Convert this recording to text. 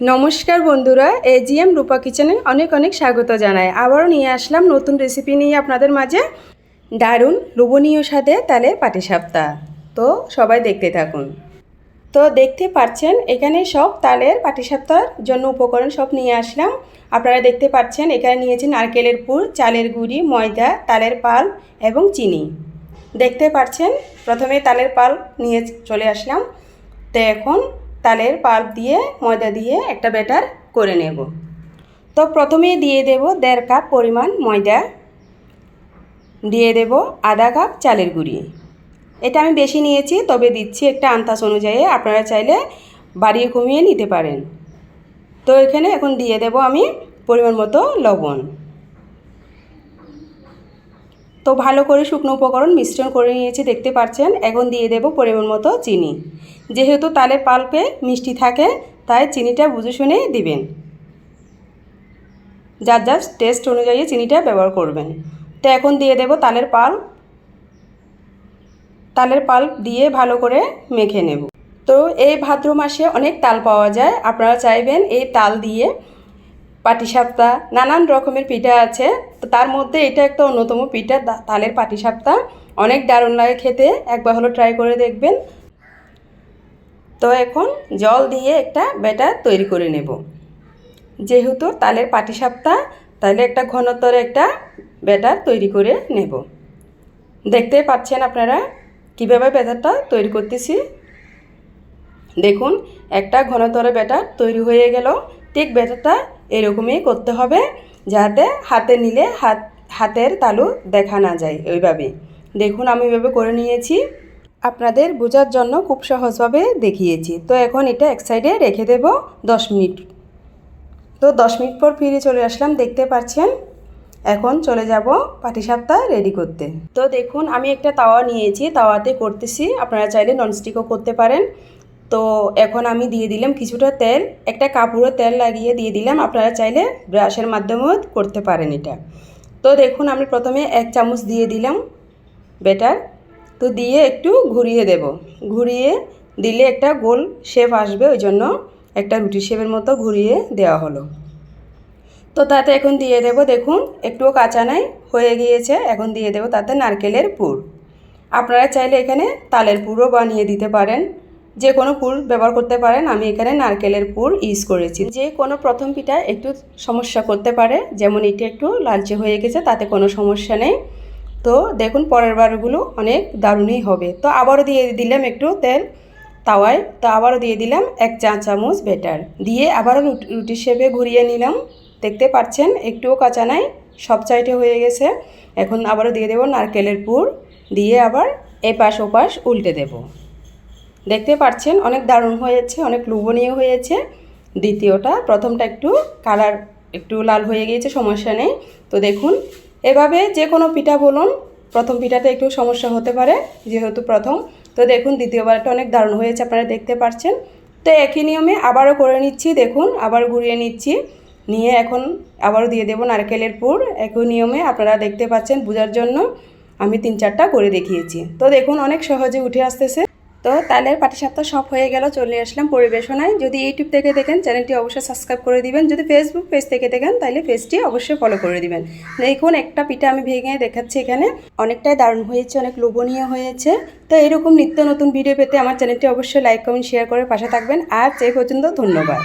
নমস্কার বন্ধুরা, এজিএম রূপা কিচেনে অনেক অনেক স্বাগত জানাই। আবারও নিয়ে আসলাম নতুন রেসিপি নিয়ে আপনাদের মাঝে। দারুণ লোভনীয় স্বাদে তালে পাটিসাপ্তা তো সবাই দেখতে থাকুন। তো দেখতে পাচ্ছেন, এখানে সব তালের পাটিসাপ্তার জন্য উপকরণ সব নিয়ে আসলাম। আপনারা দেখতে পাচ্ছেন, এখানে নিয়েছি নারকেলের পুর, চালের গুঁড়ি, ময়দা, তালের পাল এবং চিনি। দেখতে পাচ্ছেন, প্রথমে তালের পাল নিয়ে চলে আসলাম। তো এখন তালের পাল্প দিয়ে, ময়দা দিয়ে একটা ব্যাটার করে নেব। তো প্রথমে দিয়ে দেব দেড় কাপ পরিমাণ ময়দা। দিয়ে দেব আধা কাপ চালের গুঁড়ি। এটা আমি বেশি নিয়েছি, তবে দিচ্ছি একটা আন্তাস অনুযায়ী। আপনারা চাইলে বাড়িয়ে কমিয়ে নিতে পারেন। তো এখানে এখন দিয়ে দেব আমি পরিমাণ মতো লবণ। তো ভালো করে শুকনো উপকরণ মিশ্রণ করে নিয়েছি, দেখতে পাচ্ছেন? এখন দিয়ে দেব পরিমাণ মতো চিনি। যেহেতু তালের পাল্পে মিষ্টি থাকে, তাই চিনিটা বুঝে শুনে দিবেন। যার যার টেস্ট অনুযায়ী চিনিটা ব্যবহার করবেন। তো এখন দিয়ে দেব তালের পাল তালের পাল দিয়ে ভালো করে মেখে নেব। তো এই ভাদ্র মাসে অনেক তাল পাওয়া যায়। আপনারা চাইবেন এই তাল দিয়ে পাটিসাপ্তা নানান রকমের পিঠা আছে। তো তার মধ্যে এটা একটা অন্যতম পিঠা তালের পাটিসাপ্তা অনেক দারুণ লাগে খেতে, একবার হলো ট্রাই করে দেখবেন। তো এখন জল দিয়ে একটা ব্যাটার তৈরি করে নেব। যেহেতু তালের পাটিসাপ্তা তাহলে একটা ঘনতর একটা ব্যাটার তৈরি করে নেব। দেখতে পাচ্ছেন আপনারা কীভাবে ব্যাটারটা তৈরি করতেছি? দেখুন, একটা ঘনতর ব্যাটার তৈরি হয়ে গেল। ঠিক ব্যাটারটা এরকমই করতে হবে যাতে হাতে নিলে হাত, হাতের তালু দেখা না যায় ওইভাবে দেখুন আমি এভাবে করে নিয়েছি। আপনাদের বোঝার জন্য খুব সহজভাবে দেখিয়েছি। তো এখন এটা এক সাইডে রেখে দেব দশ মিনিট। তো দশ মিনিট পর ফিরে চলে আসলাম, দেখতে পাচ্ছেন? এখন চলে যাব পাটিসাপটা রেডি করতে। তো দেখুন, আমি একটা তাওয়া নিয়েছি, তাওয়াতে করতেছি। আপনারা চাইলে ননস্টিকও করতে পারেন। তো এখন আমি দিয়ে দিলাম কিছুটা তেল, একটা কাপড়ে তেল লাগিয়ে দিয়ে দিলাম। আপনারা চাইলে ব্রাশের মাধ্যমেও করতে পারেন এটা। তো দেখুন, আমি প্রথমে এক চামচ দিয়ে দিলাম বেটার তো দিয়ে একটু ঘুরিয়ে দেব। ঘুরিয়ে দিলে একটা গোল শেপ আসবে, ওই জন্য একটা রুটি শেপের মতো ঘুরিয়ে দেওয়া হলো। তো তাতে এখন দিয়ে দেব, দেখুন, একটুও কাঁচা নাই, হয়ে গিয়েছে। এখন দিয়ে দেব তাতে নারকেলের পুর। আপনারা চাইলে এখানে তালের পুরও বানিয়ে দিতে পারেন। যে কোনো পুর ব্যবহার করতে পারেন, আমি এখানে নারকেলের পুর ইউজ করেছি। যে কোনো প্রথম পিঠা একটু সমস্যা করতে পারে, যেমন এটা একটু লালচে হয়ে গেছে, তাতে কোনো সমস্যা নেই। তো দেখুন, পরের বারগুলো অনেক দারুণই হবে। তো আবারও দিয়ে দিলাম একটু তেল তাওয়ায়। তো আবারও দিয়ে দিলাম এক চা চামচ বেটার দিয়ে আবারও রুটি শেপে ঘুরিয়ে নিলাম। দেখতে পাচ্ছেন, একটুও কাঁচা নাই, সব চাইটে হয়ে গেছে। এখন আবারও দিয়ে দেবো নারকেলের পুর। দিয়ে আবার এপাশ ওপাশ উল্টে দেব। দেখতে পাচ্ছেন, অনেক দারুণ হয়েছে, অনেক লোভনীয় হয়েছে। দ্বিতীয়টা, প্রথমটা একটু কালার একটু লাল হয়ে গিয়েছে, সমস্যা নেই। তো দেখুন, এভাবে যে কোনো পিঠা বলুন, প্রথম পিঠাতে একটু সমস্যা হতে পারে, যেহেতু প্রথম। তো দেখুন, দ্বিতীয়বারটা অনেক দারুণ হয়েছে, আপনারা দেখতে পাচ্ছেন। তো একই নিয়মে আবারও করে নিচ্ছি, দেখুন, আবার ঘুরিয়ে নিচ্ছি। নিয়ে এখন আবারও দিয়ে দেবো নারকেলের পুর। একই নিয়মে আপনারা দেখতে পাচ্ছেন, বোঝার জন্য আমি তিন চারটা করে দেখিয়েছি। তো দেখুন, অনেক সহজে উঠে আসতেছে। তো তালের পাটিসাপটা সব হয়ে গেল, চলে আসলাম পরিবেশনায়। যদি ইউটিউব থেকে দেখেন, চ্যানেলটি অবশ্যই সাবস্ক্রাইব করে দিবেন। যদি ফেসবুক পেজ থেকে দেখেন, তাহলে পেজটি অবশ্যই ফলো করে দিবেন। দেখুন, একটা পিঠা আমি ভেঙে দেখাচ্ছি এখানে। অনেকটাই দারুণ হয়েছে, অনেক লোভনীয় হয়েছে। তো এরকম নিত্য নতুন ভিডিও পেতে আমার চ্যানেলটি অবশ্যই লাইক কমেন্ট শেয়ার করে পাশে থাকবেন। আর সেই পর্যন্ত ধন্যবাদ।